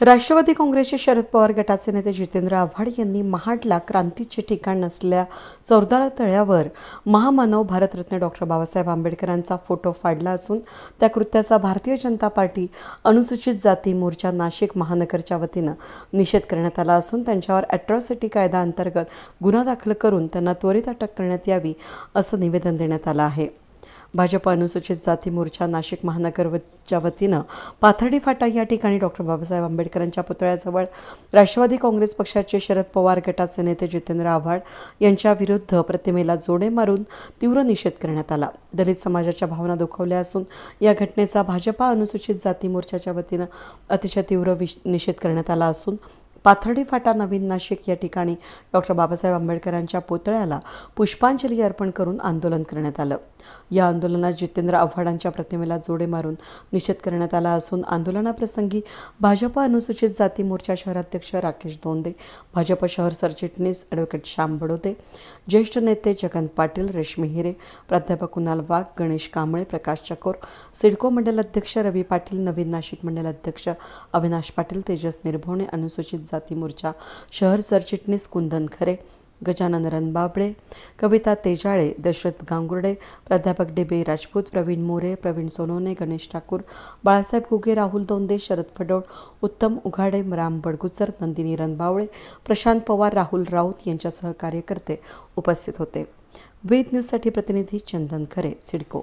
राष्ट्रवादी काँग्रेसचे शरद पवार गटाचे नेते जितेंद्र आव्हाड यांनी महाडला क्रांतीचे ठिकाण नसलेल्या चौदार तळ्यावर महामानव भारतरत्न डॉक्टर बाबासाहेब आंबेडकरांचा फोटो फाडला असून त्या कृत्याचा भारतीय जनता पार्टी अनुसूचित जाती मोर्चा नाशिक महानगरच्या वतीनं निषेध करण्यात आला असून त्यांच्यावर अॅट्रॉसिटी कायदा अंतर्गत गुन्हा दाखल करून त्यांना त्वरित अटक करण्यात यावी असं निवेदन देण्यात आलं आहे. भाजप अनुसूचित जाती मोर्चा नाशिक महानगरच्या वतीनं पाथर्डी फाटा या ठिकाणी डॉक्टर बाबासाहेब आंबेडकरांच्या पुतळ्याजवळ राष्ट्रवादी काँग्रेस पक्षाचे शरद पवार गटाचे नेते जितेंद्र आव्हाड यांच्या विरुद्ध प्रतिमेला जोडे मारून तीव्र निषेध करण्यात आला. दलित समाजाच्या भावना दुखावल्या असून या घटनेचा भाजपा अनुसूचित जाती मोर्चाच्या वतीनं अतिशय तीव्र निषेध करण्यात आला असून पाथर्डी फाटा नवीन नाशिक या ठिकाणी डॉक्टर बाबासाहेब आंबेडकरांच्या पुतळ्याला पुष्पांजली अर्पण करून आंदोलन करण्यात आलं. या आंदोलनात जितेंद्र आव्हाडांच्या प्रतिमेला जोडे मारून निषेध करण्यात आला असून आंदोलनाप्रसंगी भाजप अनुसूचित जाती मोर्चा शहराध्यक्ष राकेश दोंदे भाजप शहर सरचिटणीस ॲडव्होकेट श्याम बडोदे ज्येष्ठ नेते जगन पाटील रेश्मी हिरे प्राध्यापक कुणाल वाघ गणेश कांबळे प्रकाश चकोर सिडको मंडल अध्यक्ष रवी पाटील नवीन नाशिक मंडल अध्यक्ष अविनाश पाटील तेजस निर्भवणे अनुसूचित जाती मोर्चा शहर सरचिटणीस कुंदन खरे गजानन रणबाबळे कविता तेजाळे दशरथ गांगुर्डे प्राध्यापक डेबे राजपूत प्रवीण मोरे प्रवीण सोनवणे गणेश ठाकूर बाळासाहेब घुगे राहुल दोंदे शरद फडोळ उत्तम उघाडे राम बडगुचर नंदिनी रणबावळे प्रशांत पवार राहुल राऊत यांच्यासह कार्यकर्ते उपस्थित होते. वेद न्यूजसाठी प्रतिनिधी चंदन खरे सिडको.